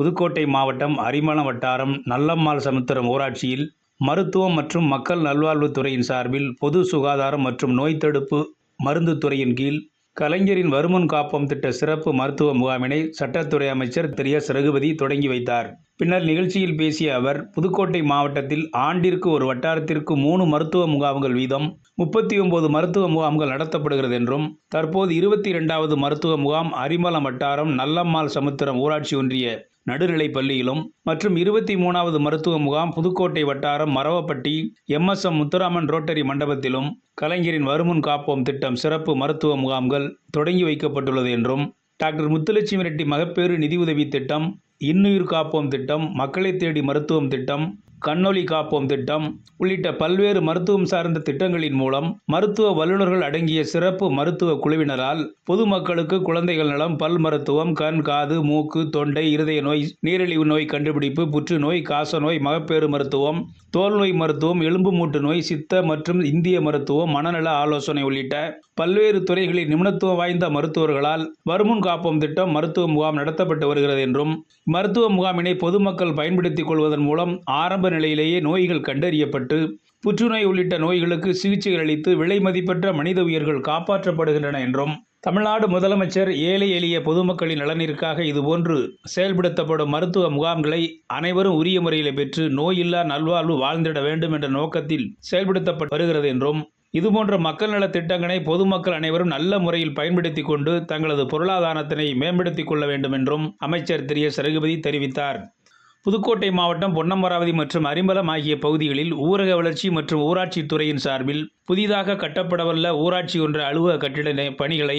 புதுக்கோட்டை மாவட்டம் அரிமளம் வட்டாரம் நல்லம்மாள் சமுத்திரம் ஊராட்சியில் மருத்துவம் மற்றும் மக்கள் நல்வாழ்வுத் துறையின் சார்பில் பொது சுகாதாரம் மற்றும் நோய் தடுப்பு மருந்து துறையின் கீழ் கலைஞரின் வருமுன் காப்போம் திட்ட சிறப்பு மருத்துவ முகாமினை சட்டத்துறை அமைச்சர் திரு எஸ். ரகுபதி தொடங்கி வைத்தார். பின்னர் நிகழ்ச்சியில் பேசிய அவர் புதுக்கோட்டை மாவட்டத்தில் ஆண்டிற்கு ஒரு வட்டாரத்திற்கு மூணு மருத்துவ முகாம்கள் வீதம் முப்பத்தி ஒன்பது மருத்துவ முகாம்கள் நடத்தப்படுகிறது என்றும் தற்போது இருபத்தி இரண்டாவது மருத்துவ முகாம் அரிமளம் வட்டாரம் நல்லம்மாள் சமுத்திரம் ஊராட்சி ஒன்றிய நடுநிலைப் பள்ளியிலும் மற்றும் இருபத்தி மூணாவது மருத்துவ முகாம் புதுக்கோட்டை வட்டாரம் Maravapatti M S M Muthuraman Rotary மண்டபத்திலும் கலைஞரின் வருமுன் காப்போம் திட்டம் சிறப்பு மருத்துவ முகாம்கள் தொடங்கி வைக்கப்பட்டுள்ளது என்றும் டாக்டர் முத்துலட்சுமி ரெட்டி மகப்பேறு நிதியுதவி திட்டம் இன்னுயிர் காப்போம் திட்டம் மக்களை தேடி மருத்துவம் திட்டம் கண்ணொலி காப்போம் திட்டம். உள்ளிட்ட பல்வேறு மருத்துவம் சார்ந்த திட்டங்களின் மூலம் மருத்துவ வல்லுநர்கள் அடங்கிய சிறப்பு மருத்துவ குழுவினரால் பொதுமக்களுக்கு குழந்தைகள் நலம் பல் மருத்துவம் கண் காது மூக்கு தொண்டை இருதய நோய் நீரிழிவு நோய் கண்டுபிடிப்பு புற்றுநோய் காசநோய் மகப்பேறு மருத்துவம் தோல் நோய் மருத்துவம் எலும்பு மூட்டு நோய் சித்த மற்றும் இந்திய மருத்துவம் மனநல ஆலோசனை உள்ளிட்ட பல்வேறு துறைகளில் நிபுணத்துவம் வாய்ந்த மருத்துவர்களால் வருமுன் காப்போம் திட்டம் மருத்துவ முகாம் நடத்தப்பட்டு வருகிறது என்றும் மருத்துவ முகாமினை பொதுமக்கள் பயன்படுத்திக் கொள்வதன் மூலம் ஆரம்ப நிலையிலேயே நோய்கள் கண்டறியப்பட்டு புற்றுநோய் உள்ளிட்ட நோய்களுக்கு சிகிச்சை அளித்து விலை மதிப்பற்ற மனித உயிர்கள் காப்பாற்றப்படுகின்றன என்றும் தமிழ்நாடு முதலமைச்சர் ஏழை எளிய பொதுமக்களின் நலனிற்காக இதுபோன்று செயல்படுத்தப்படும் மருத்துவ முகாம்களை அனைவரும் உரிய முறையில் பெற்று நோயில்லா நல்வாழ்வு வாழ்ந்திட வேண்டும் என்ற நோக்கத்தில் செயல்படுத்தப்பட்டு வருகிறது என்றும் இதுபோன்ற மக்கள் நல திட்டங்களை பொதுமக்கள் அனைவரும் நல்ல முறையில் பயன்படுத்தி கொண்டு தங்களது பொருளாதாரத்தினை மேம்படுத்திக் கொள்ள வேண்டும் என்றும் அமைச்சர் திரு எஸ் ரகுபதி தெரிவித்தார். புதுக்கோட்டை மாவட்டம் பொன்னமராவதி மற்றும் அரிம்பலம் ஆகிய பகுதிகளில் ஊரக வளர்ச்சி மற்றும் ஊராட்சி துறையின் சார்பில் புதிதாக கட்டப்படவல்ல ஊராட்சி ஒன்ற அலுவலக கட்டிட பணிகளை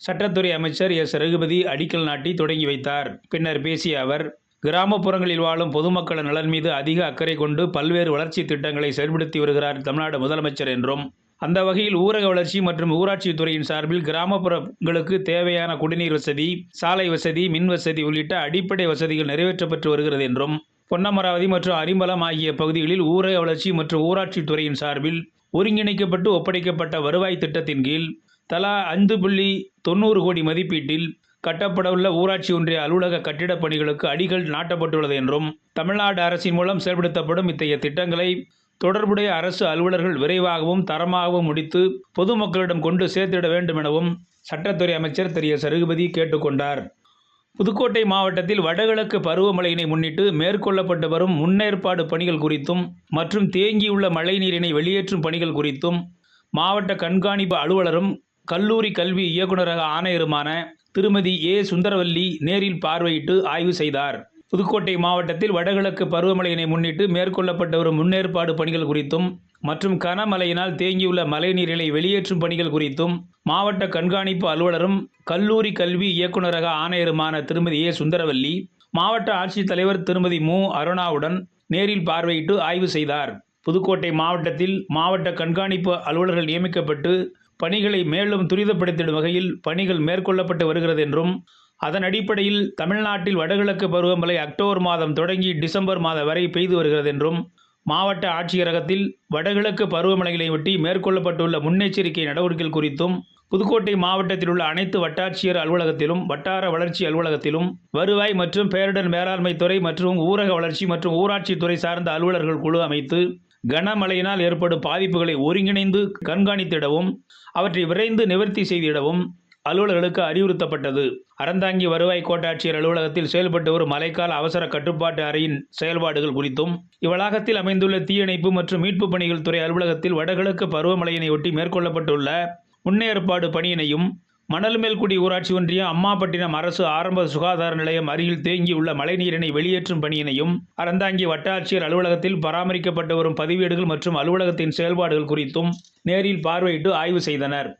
சட்டத்துறை அமைச்சர் எஸ். ரகுபதி அடிக்கல் நாட்டி தொடங்கி வைத்தார். பின்னர் பேசிய அவர் கிராமப்புறங்களில் வாழும் பொதுமக்கள் நலன் மீது அதிக அக்கறை கொண்டு பல்வேறு வளர்ச்சி திட்டங்களை செயல்படுத்தி வருகிறார் தமிழ்நாடு முதலமைச்சர் என்றும் அந்த வகையில் ஊரக வளர்ச்சி மற்றும் ஊராட்சி துறையின் சார்பில் கிராமப்புறங்களுக்கு தேவையான குடிநீர் வசதி சாலை வசதி மின் வசதி உள்ளிட்ட அடிப்படை வசதிகள் நிறைவேற்றப்பட்டு வருகிறது என்றும் பொன்னமராவதி மற்றும் அரிம்பலம் ஆகிய பகுதிகளில் ஊரக வளர்ச்சி மற்றும் ஊராட்சி துறையின் சார்பில் ஒருங்கிணைக்கப்பட்டு ஒப்படைக்கப்பட்ட வருவாய் திட்டத்தின் கீழ் தலா ஐந்து புள்ளி தொண்ணூறு கோடி மதிப்பீட்டில் கட்டப்படவுள்ள ஊராட்சி ஒன்றிய அலுவலக கட்டிடப் பணிகளுக்கு அடிகள் நாட்டப்பட்டுள்ளது என்றும் தமிழ்நாடு அரசின் மூலம் செயல்படுத்தப்படும் இத்தகைய திட்டங்களை தொடர்புடைய அரசு அலுவலர்கள் விரைவாகவும் தரமாகவும் முடித்து பொதுமக்களிடம் கொண்டு சேர்த்திட வேண்டும் எனவும் சட்டத்துறை அமைச்சர் திரு. எஸ். ரகுபதி கேட்டுக்கொண்டார். புதுக்கோட்டை மாவட்டத்தில் வடகிழக்கு பருவமழையினை முன்னிட்டு மேற்கொள்ளப்பட்டு வரும் முன்னேற்பாடு பணிகள் குறித்தும் மற்றும் தேங்கியுள்ள மழைநீரினை வெளியேற்றும் பணிகள் குறித்தும் மாவட்ட கண்காணிப்பு அலுவலரும் கல்லூரி கல்வி இயக்குநரக ஆணையருமான திருமதி ஏ. சுந்தரவல்லி நேரில் பார்வையிட்டு ஆய்வு செய்தார். புதுக்கோட்டை மாவட்டத்தில் வடகிழக்கு பருவமழையினை முன்னிட்டு மேற்கொள்ளப்பட்டு வரும் முன்னேற்பாடு பணிகள் குறித்தும் மற்றும் கனமழையினால் தேங்கியுள்ள மழைநீரினை வெளியேற்றும் பணிகள் குறித்தும் மாவட்ட கண்காணிப்பு அலுவலரும் கல்லூரி கல்வி இயக்குநரக ஆணையருமான திருமதி ஏ. சுந்தரவல்லி மாவட்ட ஆட்சித்தலைவர் திருமதி மு. அருணாவுடன் நேரில் பார்வையிட்டு ஆய்வு செய்தார். புதுக்கோட்டை மாவட்டத்தில் மாவட்ட கண்காணிப்பு அலுவலர்கள் நியமிக்கப்பட்டு பணிகளை மேலும் துரிதப்படுத்திடும் வகையில் பணிகள் மேற்கொள்ளப்பட்டு வருகிறது என்றும் அதன் அடிப்படையில் தமிழ்நாட்டில் வடகிழக்கு பருவமழை அக்டோபர் மாதம் தொடங்கி டிசம்பர் மாதம் வரை பெய்து வருகிறது என்றும் மாவட்ட ஆட்சியரகத்தில் வடகிழக்கு பருவமழைகளை ஒட்டி மேற்கொள்ளப்பட்டுள்ள முன்னெச்சரிக்கை நடவடிக்கைகள் குறித்தும் புதுக்கோட்டை மாவட்டத்தில் உள்ள அனைத்து வட்டாட்சியர் அலுவலகத்திலும் வட்டார வளர்ச்சி அலுவலகத்திலும் வருவாய் மற்றும் பேரிடர் மேலாண்மை துறை மற்றும் ஊரக வளர்ச்சி மற்றும் ஊராட்சி துறை சார்ந்த அலுவலர்கள் குழு அமைத்து கனமழையினால் ஏற்படும் பாதிப்புகளை ஒருங்கிணைந்து கண்காணித்திடவும் அவற்றை விரைந்து நிவர்த்தி செய்திடவும் அலுவலர்களுக்கு அறிவுறுத்தப்பட்டது. அறந்தாங்கி வருவாய் கோட்டாட்சியர் அலுவலகத்தில் செயல்பட்டு வரும் மழைக்கால அவசர கட்டுப்பாட்டு அறையின் செயல்பாடுகள் குறித்தும் இவ்வளாகத்தில் அமைந்துள்ள தீயணைப்பு மற்றும் மீட்பு பணிகள் துறை அலுவலகத்தில் வடகிழக்கு பருவமழையினை ஒட்டி மேற்கொள்ளப்பட்டுள்ள முன்னேற்பாடு பணியினையும் மணல்மேல்குடி ஊராட்சி ஒன்றிய அம்மாப்பட்டினம் அரசு ஆரம்ப சுகாதார நிலையம் அருகில் தேங்கியுள்ள மழைநீரினை வெளியேற்றும் பணியினையும் அறந்தாங்கி வட்டாட்சியர் அலுவலகத்தில் பராமரிக்கப்பட்டு வரும் பதிவேடுகள் மற்றும் அலுவலகத்தின் செயல்பாடுகள் குறித்தும் நேரில் பார்வையிட்டு ஆய்வு செய்தனர்.